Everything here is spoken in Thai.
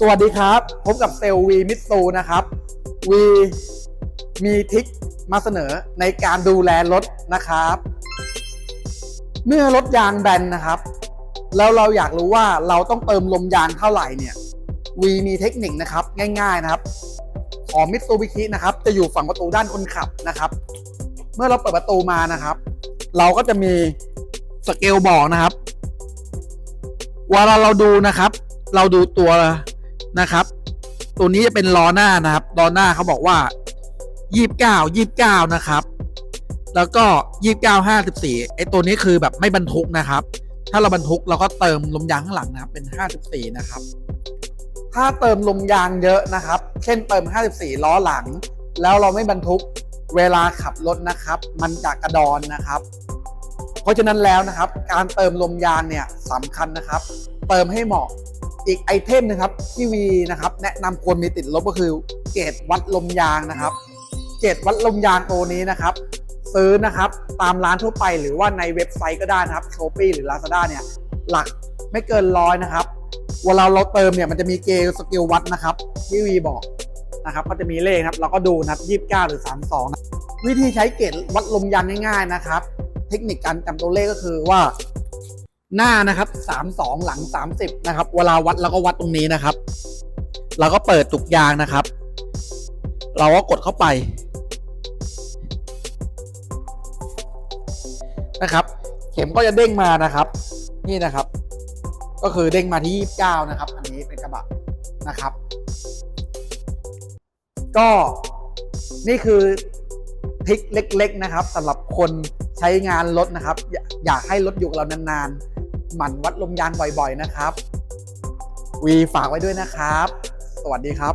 สวัสดีครับ พบกับเซลวีมิตซูนะครับวีมีทิคมาเสนอในการดูแลรถนะครับ เมื่อรถยางแบนนะครับ แล้วเราอยากรู้ว่าเราต้องเติมลมยางเท่าไหร่เนี่ยวีมีเทคนิคนะครับง่ายๆนะครับ ของมิตซูบิชินะครับจะอยู่ฝั่งประตูด้านคนขับนะครับ เมื่อเราเปิดประตูมานะครับ เราก็จะมีสเกลบอกนะครับเวลาเราดูนะครับ เราดูตัว นะครับ ตัวนี้จะเป็นล้อหน้านะครับล้อหน้าเขาบอกว่ายี่บเก้ายี่บเก้านะครับ แล้วก็ยี่บเก้าห้าสิบสี่ไอตัวนี้คือแบบไม่บรรทุกนะครับ ถ้าเราบรรทุกเราก็เติมลมยางข้างหลังนะครับเป็นห้าสิบสี่นะครับ ถ้าเติมลมยางเยอะนะครับ เช่นเติม 54 ล้อหลัง แล้วเราไม่บรรทุกเวลาขับรถนะครับ มันจะกระดอนนะครับ เพราะฉะนั้นแล้วนะครับ การเติมลมยางเนี่ยสำคัญนะครับ เติมให้เหมาะ อีกไอเทมนะครับที่วีนะครับแนะนำควรมีติดรถก็คือเกจวัดลมยางนะครับ เกจวัดลมยางตัวนี้นะครับ ซื้อนะครับตามร้านทั่วไปหรือว่าในเว็บไซต์ก็ได้นะครับโชปี้หรือ Lazada เนี่ยหลักไม่เกินร้อยนะครับเวลาเราเติมเนี่ยมันจะมีเกณฑ์สกิลวัดนะครับที่วีบอกนะครับก็จะมีเลขนะครับเราก็ดูนับยี่สิบเก้าหรือสามสองวิธีใช้เกณฑ์วัดลมยางง่าย ๆนะครับ เทคนิคการจำตัวเลขก็คือว่า หน้านะครับสามสองหลังสามสิบนะครับ เวลาวัดเราก็วัดตรงนี้นะครับ เราก็เปิดตุกยางนะครับ เราก็กดเข้าไปนะครับ เข็มก็จะเด้งมานะครับ นี่นะครับ ก็คือเด้งมาที่ 29 นะครับ อันนี้เป็นกระบะนะครับ ก็นี่คือทริคเล็ก ๆ นะครับสำหรับคนใช้งานรถนะครับ อยากอยากให้รถอยู่กับเรานานๆ หมั่นวัดลมยางบ่อยๆนะครับ วีฝากไว้ด้วยนะครับ สวัสดีครับ